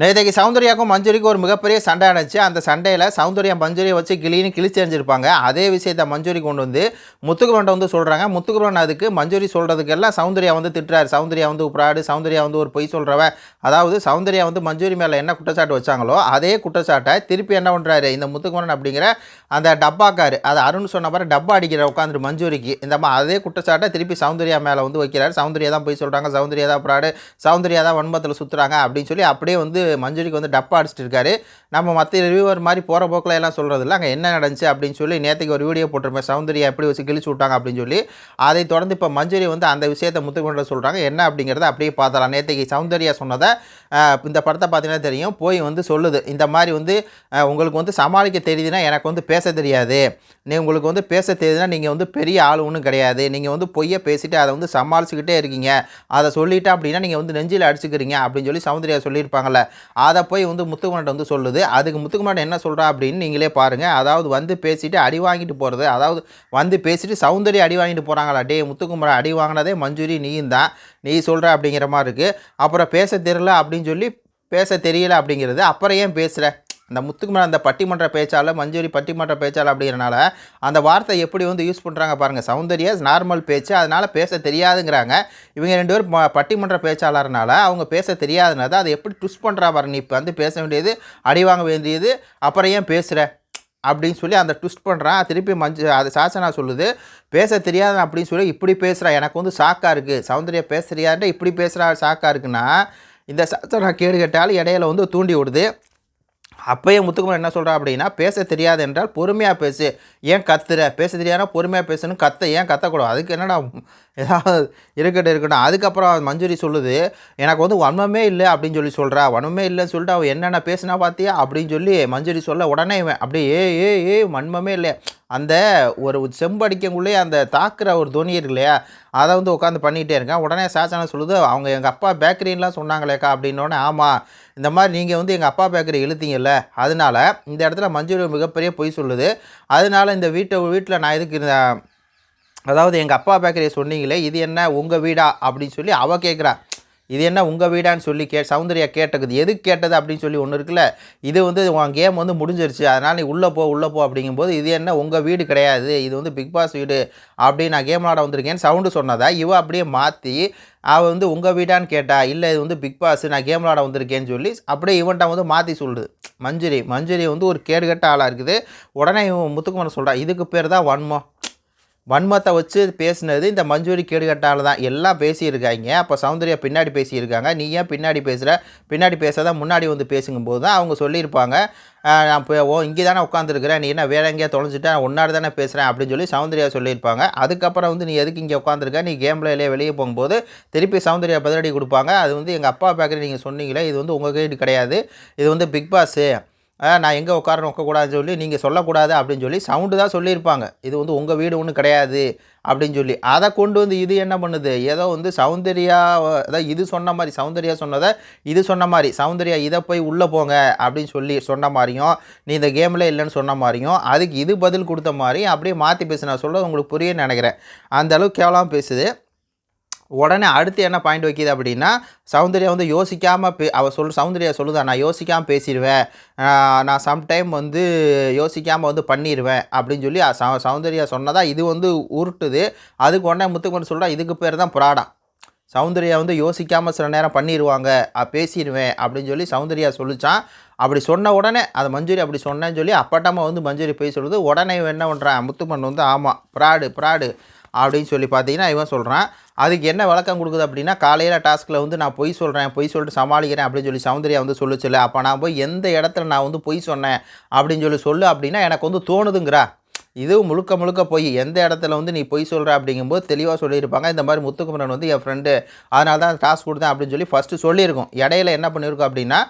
நேற்றுக்கு சௌந்தர்யாக்கும் மஞ்சுரிக்கும் ஒரு மிகப்பெரிய சண்டை அடைச்சு அந்த சண்டையில் சௌந்தர்யா மஞ்சுரியை வச்சு கிளின்னு கிழிச்சு எறிஞ்சிருப்பாங்க. அதே விஷயத்தை மஞ்சுரி கொண்டு வந்து முத்துக்குமரன் வந்து சொல்கிறாங்க முத்துக்குமரன் அதுக்கு மஞ்சுரி சொல்கிறதுக்கெல்லாம் சௌந்தர்யா வந்து திட்டுறாரு. சௌந்தர்யா வந்து உப்ராடு சௌந்தர்யா வந்து ஒரு பொய் சொல்கிறவ அதாவது சௌந்தர்யா வந்து மஞ்சுரி மேலே என்ன குற்றச்சாட்டு வச்சாங்களோ அதே குற்றச்சாட்டை திருப்பி என்ன பண்ணுறாரு இந்த முத்துக்குமரன் அப்படிங்கிற அந்த டப்பாக்கார் அது அருண் சொன்ன மாதிரி டப்பா அடிக்கிற உட்காந்துட்டு மஞ்சுரிக்கு. இந்தமா அதே குற்றச்சாட்டை திருப்பி சௌந்தர்யா மேலே வந்து வைக்கிறாரு. சௌந்தர்யா தான் பொய் சொல்கிறாங்க சௌந்தர்யா தான் உப்ராடு சௌந்தர்யா தான் வன்மத்தில் சுற்றுறாங்க அப்படின்னு சொல்லி அப்படியே வந்து மஞ்சுரிக்கு வந்து டப்பா அடிச்சிட்டு இருக்காரு. நம்ம மற்ற ரிவியூவர் மாதிரி போகிற போக்கில் எல்லாம் சொல்கிறது இல்லை அங்கே என்ன நடந்துச்சு அப்படின்னு சொல்லி நேற்றுக்கு ஒரு வீடியோ போட்டிருப்பேன். சௌந்தர்யா எப்படி வச்சு கிழிச்சு விட்டாங்க அப்படின்னு சொல்லி. அதை தொடர்ந்து இப்போ மஞ்சுரி வந்து அந்த விஷயத்தை முத்துக்கொண்ட சொல்கிறாங்க என்ன அப்படிங்கிறத அப்படியே பார்த்தலாம் நேற்றுக்கு சௌந்தர்யா சொன்னதை இந்த படத்தை பார்த்தீங்கன்னா தெரியும். போய் வந்து சொல்லுது. இந்த மாதிரி வந்து உங்களுக்கு வந்து சமாளிக்க தெரியுதுன்னா எனக்கு வந்து பேச தெரியாது. நீ உங்களுக்கு வந்து பேச தெரியுதுன்னா நீங்கள் வந்து பெரிய ஆள் ஒன்றும் கிடையாது. நீங்கள் வந்து பொய்யை பேசிட்டு அதை வந்து சமாளிச்சுக்கிட்டே இருக்கீங்க. அதை சொல்லிட்டா அப்படின்னா நீங்கள் வந்து நெஞ்சில் அடிச்சுக்கிறீங்க அப்படின்னு சொல்லி சௌந்தர்யா சொல்லியிருப்பாங்கல்ல. அதை போய் வந்து முத்துக்குமரன் வந்து சொல்லுது. அதுக்கு முத்துக்குமாட்ட என்ன சொல்கிறா அப்படின்னு நீங்களே பாருங்கள் அதாவது வந்து பேசிட்டு அடி வாங்கிட்டு போகிறது அதாவது வந்து பேசிட்டு சௌந்தர்யா அடி வாங்கிட்டு போகிறாங்களா டே முத்துக்குமரன் அடி வாங்கினதே மஞ்சுரி நீயும் தான். நீ சொல்கிற அப்படிங்கிற மாதிரி இருக்குது அப்புறம் பேச தெரியல அப்படின்னு சொல்லி பேச தெரியல அப்படிங்கிறது. அப்புறம் ஏன் பேசுகிற அந்த முத்துக்குமரன் அந்த பட்டிமன்ற பேச்சாளர் மஞ்சூரி பட்டிமன்ற பேச்சாளர் அப்படிங்கிறனால அந்த வார்த்தை எப்படி வந்து யூஸ் பண்ணுறாங்க பாருங்கள் சௌந்தர்யா நார்மல் பேச்சு அதனால் பேச தெரியாதுங்கிறாங்க. இவங்க ரெண்டு பேரும் பட்டிமன்ற பேச்சாளர்னால அவங்க பேச தெரியாதுனால அதை எப்படி ட்விஸ்ட் பண்ணுறா பாருங்க. நீ இப்போ வந்து பேச வேண்டியது அடி வாங்க வேண்டியது அப்புறம் ஏன் பேசுகிற அப்படின்னு சொல்லி அந்த ட்விஸ்ட் பண்ணுறான் திருப்பி மஞ்சு அது சாசனா சொல்லுது பேச தெரியாது அப்படின்னு சொல்லி இப்படி பேசுகிறா எனக்கு வந்து ஷாக்காக இருக்குது சௌந்தர்யா பேச இப்படி பேசுகிறா ஷாக்காக இருக்குன்னா இந்த சாசனா கேடு கேட்டாலும் இடையில வந்து தூண்டி விடுது. அப்பயே முத்துக்குமார் என்ன சொல்கிறா அப்படின்னா பேச தெரியாது என்றால் பொறுமையாக பேசு. ஏன் கத்துற? பேச தெரியாதுன்னா பொறுமையாக பேசணும் கத்த. ஏன் கத்தக்கூடாது? அதுக்கு என்னடா ஏதாவது இருக்கட்டும் இருக்கட்டும். அதுக்கப்புறம் மஞ்சுரி சொல்லுது எனக்கு வந்து வன்மமே இல்லை அப்படின்னு சொல்லி சொல்கிறா வன்மமே இல்லைன்னு சொல்லிட்டு அவன் என்னென்ன பேசினா பார்த்தியா அப்படின்னு சொல்லி மஞ்சுரி சொல்ல உடனே இவன் அப்படியே ஏ ஏ ஏ வன்மமே இல்லை அந்த ஒரு செம்படிக்கங்குள்ளே அந்த தாக்குற ஒரு துணி இருக்கு இல்லையா அதை வந்து உட்காந்து பண்ணிகிட்டே இருக்கேன். உடனே சாச்சான சொல்லுது அவங்க எங்கள் அப்பா பேக்கரின்லாம் சொன்னாங்களேக்கா அப்படின்னோடனே ஆமாம் இந்த மாதிரி நீங்கள் வந்து எங்கள் அப்பா பேக்கரி இழுத்தீங்கல்ல அதனால இந்த இடத்துல மஞ்சள் மிகப்பெரிய பொய் சொல்லுது. அதனால இந்த வீட்டை வீட்டில் நான் எதுக்கு இருந்த அதாவது எங்கள் அப்பா பேக்கரியை சொன்னீங்களே இது என்ன உங்கள் வீடா? அப்படின்னு சொல்லி அவள் கேட்குறா இது என்ன உங்கள் வீடான்னு சொல்லி கே சௌந்தர்யா கேட்டது. எதுக்கு கேட்டது அப்படின்னு சொல்லி ஒன்று இருக்குல்ல? இது வந்து உன் கேம் வந்து முடிஞ்சிருச்சு. அதனால் நீ உள்ளே போ உள்ளே போ அப்படிங்கும்போது இது என்ன உங்கள் வீடு கிடையாது. இது வந்து பிக் பாஸ் வீடு அப்படி நான் கேம் விளாட வந்திருக்கேன்னு சவுண்டு சொன்னதா? இவ அப்படியே மாற்றி அவள் வந்து உங்கள் வீடான்னு கேட்டா இல்லை இது வந்து பிக் பாஸ் நான் கேம் விளாட வந்திருக்கேன்னு சொல்லி அப்படியே இவன்ட்ட வந்து மாற்றி சொல்லுது. மஞ்சுரி மஞ்சுரி வந்து ஒரு கேடுகட்ட ஆளாக இருக்குது. உடனே இவன் முத்துக்குமரன் சொல்கிறான் இதுக்கு பேர் தான் வன்மம் வன்மத்தை வச்சு பேசுனது இந்த மஞ்சூரி கேடுகட்டால் தான். எல்லாம் பேசியிருக்காங்க. அப்போ சௌந்தர்யா பின்னாடி பேசியிருக்காங்க. நீ ஏன் பின்னாடி பேசுகிற பின்னாடி பேசாதான் முன்னாடி வந்து பேசுங்கும்போது தான் அவங்க சொல்லியிருப்பாங்க. நான் இப்போ ஓ இங்கே தானே உட்காந்துருக்கிறேன் நீ என்ன வேற எங்கேயா தொலைஞ்சிட்டு? நான் உன்னாடி தானே பேசுகிறேன் அப்படின்னு சொல்லி சௌந்தர்யா சொல்லியிருப்பாங்க. அதுக்கப்புறம் வந்து நீ எதுக்கு இங்கே உட்காந்துருக்க? நீ கேமில் இல்லையே வெளியே போகும்போது திருப்பி சௌந்தர்யா பதிலடி கொடுப்பாங்க. அது வந்து எங்கள் அப்பா பேக்கரி நீங்கள் சொன்னீங்களே இது வந்து உங்கள் கைடு கிடையாது. இது வந்து பிக் பாஸு. நான் எங்கே உட்காரணும் உட்கக்கூடாதுன்னு சொல்லி நீங்கள் சொல்லக்கூடாது அப்படின்னு சொல்லி சவுண்டு தான் சொல்லியிருப்பாங்க. இது வந்து உங்கள் வீடு ஒன்றும் கிடையாது அப்படின்னு சொல்லி. அதை கொண்டு வந்து இது என்ன பண்ணுது? ஏதோ வந்து சௌந்தர்யா அதாவது இது சொன்ன மாதிரி சௌந்தர்யா சொன்னதை இது சொன்ன மாதிரி சௌந்தர்யா இதை போய் உள்ளே போங்க அப்படின்னு சொல்லி சொன்ன மாதிரியும் நீ இந்த கேமில் இல்லைன்னு சொன்ன மாதிரியும் அதுக்கு இது பதில் கொடுத்த மாதிரி அப்படியே மாற்றி பேச நான் சொல்ல உங்களுக்கு புரியன்னு நினைக்கிறேன். அந்தளவுக்கு கேவலமாக பேசுது. உடனே அடுத்து என்ன பாயிண்ட் வைக்கிது அப்படின்னா சௌந்தர்யா வந்து யோசிக்காமல் பே அவள் சொல் சௌந்தர்யா சொல்லுதா நான் யோசிக்காமல் பேசிடுவேன் நான் சம்டைம் வந்து யோசிக்காமல் வந்து பண்ணிடுவேன் அப்படின்னு சொல்லி ச சௌ- சௌந்தர்யா சொன்னதா இது வந்து உருட்டுது. அதுக்கு உடனே முத்துக்கொண்டு சொல்கிறா இதுக்கு பேர் தான் புராடா. சௌந்தர்யா வந்து யோசிக்காமல் சில நேரம் பண்ணிடுவாங்க பேசிடுவேன் அப்படின்னு சொல்லி சௌந்தர்யா சொல்லிச்சான். அப்படி சொன்ன உடனே அது மஞ்சூரி அப்படி சொன்னேன்னு சொல்லி அப்பட்டமாக வந்து மஞ்சூரி போய் சொல்லுது. உடனே என்ன பண்ணுறான் முத்துமன் வந்து ஆமாம் ப்ராடு ப்ராடு. அப்படின்னு சொல்லி பார்த்தீங்கன்னா இவன் சொல்கிறான் அதுக்கு என்ன விளக்கம் கொடுக்குது அப்படின்னா காலையில் டாஸ்கில் வந்து நான் பொய் சொல்கிறேன் பொய் சொல்லிட்டு சமாளிக்கிறேன் அப்படின்னு சொல்லி சௌந்தர்யா வந்து சொல்லுச்சுல அப்போ நான் போய் எந்த இடத்துல நான் வந்து பொய் சொன்னேன் அப்படின்னு சொல்லி சொல்லு அப்படின்னா எனக்கு வந்து தோணுதுங்கிறா. இது முழுக்க முழுக்க பொய். எந்த இடத்துல வந்து நீ பொய் சொல்கிற அப்படிங்கும்போது தெளிவாக சொல்லியிருப்பாங்க. இந்த மாதிரி முத்துக்குமரன் வந்து என் ஃப்ரெண்டு அதனால தான் டாஸ்க் கொடுத்தேன் அப்படின்னு சொல்லி ஃபஸ்ட்டு சொல்லியிருக்கோம். இடையில என்ன பண்ணியிருக்கோம் அப்படின்னா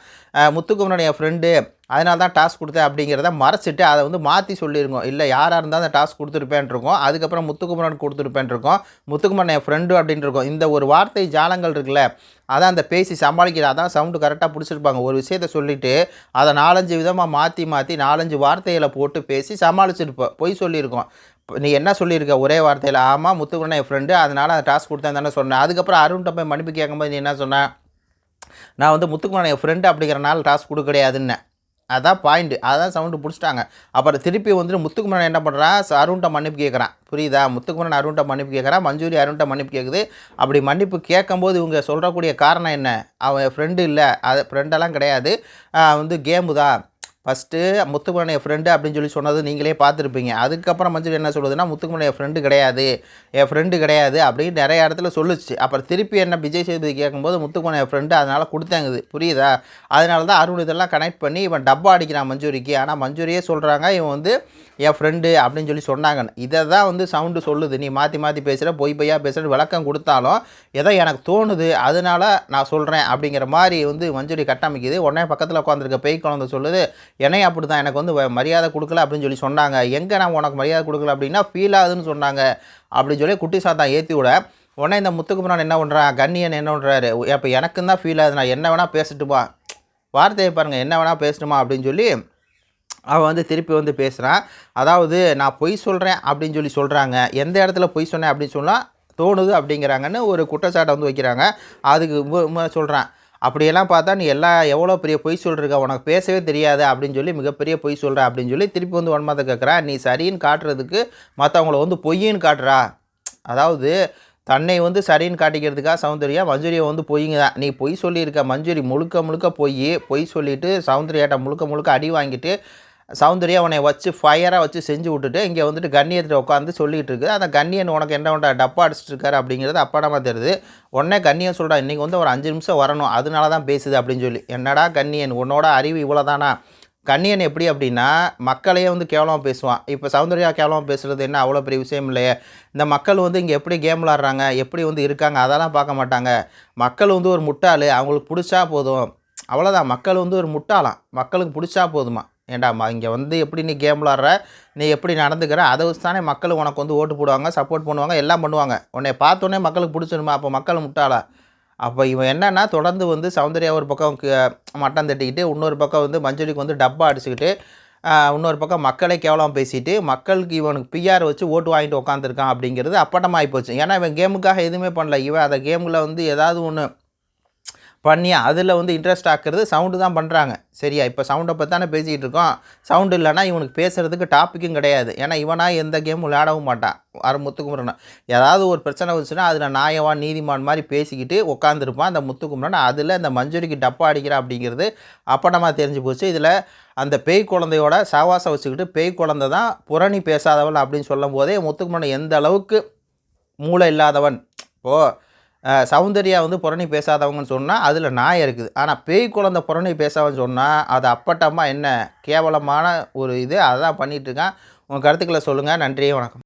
முத்துக்குமரன் என் ஃப்ரெண்டு அதனால தான் டாஸ்க் கொடுத்தேன் அப்படிங்கிறத மறைச்சிட்டு அதை வந்து மாற்றி சொல்லியிருக்கோம் இல்லை யாராக இருந்தால் அந்த டாஸ்க் கொடுத்துருப்பேன் இருக்கோம் அதுக்கப்புறம் முத்துக்குமரன் கொடுத்துருப்பேன் இருக்கோம் முத்துக்குமரன் என் ஃப்ரெண்டு அப்படின்ட்டு இந்த ஒரு வார்த்தை ஜாலங்கள் இருக்குல்ல அதான் அந்த பேசி சமாளிக்கிற அதான் சவுண்டு கரெக்டாக பிடிச்சிருப்பாங்க. ஒரு விஷயத்த சொல்லிவிட்டு அதை நாலஞ்சு விதமாக மாற்றி மாற்றி நாலஞ்சு வார்த்தைகளை போட்டு பேசி சமாளிச்சிருப்போம். பொய் சொல்லியிருக்கோம். நீ என்ன சொல்லியிருக்க? ஒரே வார்த்தையில் ஆமாம் முத்துக்குமரன் என் ஃப்ரெண்டு அதனால் அந்த டாஸ்க் கொடுத்தேன் தானே சொன்னேன். அதுக்கப்புறம் அருண்கிட்ட போய் மன்னிப்பு கேட்கும்போது நீ என்ன சொன்ன? நான் வந்து முத்துக்குமரன் என் ஃப்ரெண்டு அப்படிங்கிறனால டாஸ்க் கொடுக்க கிடையாதுன்னேன். அதான் பாயிண்ட்டு அதான் சவுண்டு பிடிச்சிட்டாங்க. அப்புறம் திருப்பி வந்துட்டு முத்துக்குமரன் என்ன பண்ணுறான் அருண்ட்ட மன்னிப்பு கேட்குறான் புரியுதா? முத்துக்குமரன் அருண்ட்ட மன்னிப்பு கேட்குறான் மஞ்சூரி அருண்கிட்ட மன்னிப்பு கேட்குது அப்படி மன்னிப்பு கேட்கும்போது இவங்க சொல்கிறக்கூடிய காரணம் என்ன? அவன் ஃப்ரெண்டு இல்லை. அது ஃப்ரெண்டெல்லாம் கிடையாது. வந்து கேமு தான். ஃபஸ்ட்டு முத்துக்குமரன் என் ஃப்ரெண்டு அப்படின்னு சொல்லி சொன்னது நீங்களே பார்த்துருப்பீங்க. அதுக்கப்புறம் மஞ்சள் என்ன சொல்லுதுன்னா முத்துக்குமரன் என் ஃப்ரெண்டு கிடையாது. என் ஃப்ரெண்டு கிடையாது. அப்படின்னு நிறைய இடத்துல சொல்லுச்சு. அப்புறம் திருப்பி என்ன விஜய் சேதுபதி கேட்கும்போது முத்துக்குமரன் என் ஃப்ரெண்டு அதனால் கொடுத்தாங்குது. புரியுதா? அதனால தான் அருண் இதெல்லாம் கனெக்ட் பண்ணி இவன் டப்பா அடிக்கிறான் மஞ்சூரிக்கு ஆனால் மஞ்சூரியே சொல்கிறாங்க இவன் வந்து என் ஃப்ரெண்டு அப்படின்னு சொல்லி சொன்னாங்கன்னு. இதை தான் வந்து சவுண்டு சொல்லுது. நீ மாற்றி மாற்றி பேசுகிற பொய் பொய்யா பேசுகிற விளக்கம் கொடுத்தாலும் ஏதோ எனக்கு தோணுது அதனால நான் சொல்கிறேன் அப்படிங்கிற மாதிரி வந்து மஞ்சூரி கட்டமைக்குது. உடனே பக்கத்தில் உட்காந்துருக்க பேய் குழந்தை சொல்லுது என்னையும் அப்படி தான் எனக்கு வந்து வ- மரியாதை கொடுக்கல அப்படின்னு சொல்லி சொன்னாங்க. எங்கே நான் உனக்கு மரியாதை கொடுக்கல அப்படின்னா ஃபீல் ஆகுதுன்னு சொன்னாங்க. அப்படின்னு சொல்லி குட்டி சாத்தான் ஏற்றி விட உடனே இந்த முத்துக்குமரன் என்ன பண்ணுறான் கண்ணியன் என்ன பண்ணுறாரு அப்போ எனக்கும் தான் ஃபீல் ஆகுது. நான் என்ன வேணால் பேசட்டுமா வார்த்தையை பாருங்கள் என்ன வேணால் பேசணுமா? அப்படின்னு சொல்லி அவன் வந்து திருப்பி வந்து பேசுகிறான் அதாவது நான் பொய் சொல்கிறேன் அப்படின்னு சொல்லி சொல்கிறாங்க எந்த இடத்துல பொய் சொன்னேன் அப்படின்னு சொன்னால் தோணுது அப்படிங்கிறாங்கன்னு ஒரு குற்றச்சாட்டை வந்து வைக்கிறாங்க. அதுக்கு சொல்கிறான் அப்படியெல்லாம் பார்த்தா நீ எல்லா எவ்வளோ பெரிய பொய் சொல்லிருக்க? உனக்கு பேசவே தெரியாது அப்படின்னு சொல்லி மிகப்பெரிய பொய் சொல்கிற அப்படின்னு சொல்லி திருப்பி வந்து ஒன்மத்தை கேட்குறா நீ சரின்னு காட்டுறதுக்கு மற்றவங்கள வந்து பொய்யின்னு காட்டுறா. அதாவது தன்னை வந்து சரின்னு காட்டிக்கிறதுக்காக சௌந்தர்யா மஞ்சுரியை வந்து பொய்ங்க. தான் நீ பொய் சொல்லியிருக்க. மஞ்சுரி முழுக்க முழுக்க பொய். பொய் சொல்லிட்டு சௌந்தர்யாட்ட முழுக்க முழுக்க அடி வாங்கிட்டு சௌந்தர்யா உன்னை வச்சு ஃபயராக வச்சு செஞ்சு விட்டுட்டு இங்கே வந்துட்டு கண்ணியத்தில் உட்காந்து சொல்லிகிட்டு இருக்குது. அந்த கண்ணியன் உனக்கு என்ன பண்ணுறா டப்பா அடிச்சிட்டு இருக்காரு அப்படிங்கிறது அப்படமாக தெரியுது. உடனே கண்ணியன் சொல்கிறான் இன்றைக்கி வந்து ஒரு அஞ்சு நிமிஷம் வரணும் அதனால தான் பேசுது அப்படின்னு சொல்லி. என்னடா கண்ணியன் உன்னோட அறிவு இவ்வளோதானா கண்ணியன் எப்படி அப்படின்னா மக்களையே வந்து கேவலமாக பேசுவான். இப்போ சௌந்தர்யா கேவலமாக பேசுகிறது என்ன? அவ்வளோ பெரிய விஷயம் இல்லையே. இந்த மக்கள் வந்து இங்கே எப்படி கேம் விளாட்றாங்க எப்படி வந்து இருக்காங்க? அதெல்லாம் பார்க்க மாட்டாங்க. மக்கள் வந்து ஒரு முட்டாள் அவங்களுக்கு பிடிச்சா போதும். அவ்வளோதான் மக்கள் வந்து ஒரு முட்டாளாம். மக்களுக்கு பிடிச்சா போதுமா? ஏண்டாம்மா இங்கே வந்து எப்படி நீ கேம் விளாட்ற? நீ எப்படி நடந்துக்கிற? அதை வச்சு தானே மக்கள் உனக்கு வந்து ஓட்டு போடுவாங்க சப்போர்ட் பண்ணுவாங்க எல்லாம் பண்ணுவாங்க. உன்னை பார்த்தோன்னே மக்களுக்கு பிடிச்சிருமா? அப்போ மக்கள் முட்டாளா? அப்போ இவன் என்னென்னா தொடர்ந்து வந்து சௌந்தர்யா ஒரு பக்கம் மட்டம் தட்டிக்கிட்டு இன்னொரு பக்கம் வந்து மஞ்சளிக்கு வந்து டப்பா அடிச்சுக்கிட்டு இன்னொரு பக்கம் மக்களை கேவலம் பேசிட்டு மக்களுக்கு இவனுக்கு பிஆர் வச்சு ஓட்டு வாங்கிட்டு உட்காந்துருக்கான் அப்படிங்கிறது அப்பட்டமாகி போச்சு. ஏன்னா இவன் கேமுக்காக எதுவுமே பண்ணல. இவன் அந்த கேமில் வந்து ஏதாவது ஒன்று பண்ணி அதில் வந்து இன்ட்ரெஸ்ட் ஆக்குறது சவுண்டு தான் பண்ணுறாங்க சரியா? இப்போ சவுண்டை பற்றி தானே பேசிக்கிட்டு இருக்கோம் சவுண்டு இல்லைன்னா இவனுக்கு பேசுகிறதுக்கு டாப்பிக்கும் கிடையாது. ஏன்னா இவனாக எந்த கேமும் விளையாடவும் மாட்டான். அரை முத்துக்குமரன். ஏதாவது ஒரு பிரச்சனை வந்துச்சுன்னா அதில் நாயவான் நீதிமான் மாதிரி பேசிக்கிட்டு உட்காந்துருப்பான் அந்த முத்துக்குமரன். அதில் இந்த மஞ்சுரிக்கு டப்பா அடிக்கிறான் அப்படிங்கிறது அப்படமாக தெரிஞ்சு போச்சு. இதில் அந்த பேய் குழந்தையோட சாவாசம் வச்சுக்கிட்டு பேய் குழந்தை தான் புரணி பேசாதவள் அப்படின்னு சொல்லும் போதே முத்துக்குமரன் எந்த அளவுக்கு மூளை இல்லாதவன்? இப்போது சௌந்தர்யா வந்து புறணி பேசாதவங்கன்னு சொன்னால் அதில் நாய் இருக்குது. ஆனால் பேய் குழந்த புறணி பேசாதவன்னு சொன்னால் அது அப்பட்டமாக என்ன? கேவலமான ஒரு இது அதான் பண்ணிகிட்டு இருக்கான். உங்கள் கருத்துக்களை சொல்லுங்கள் நன்றி வணக்கம்.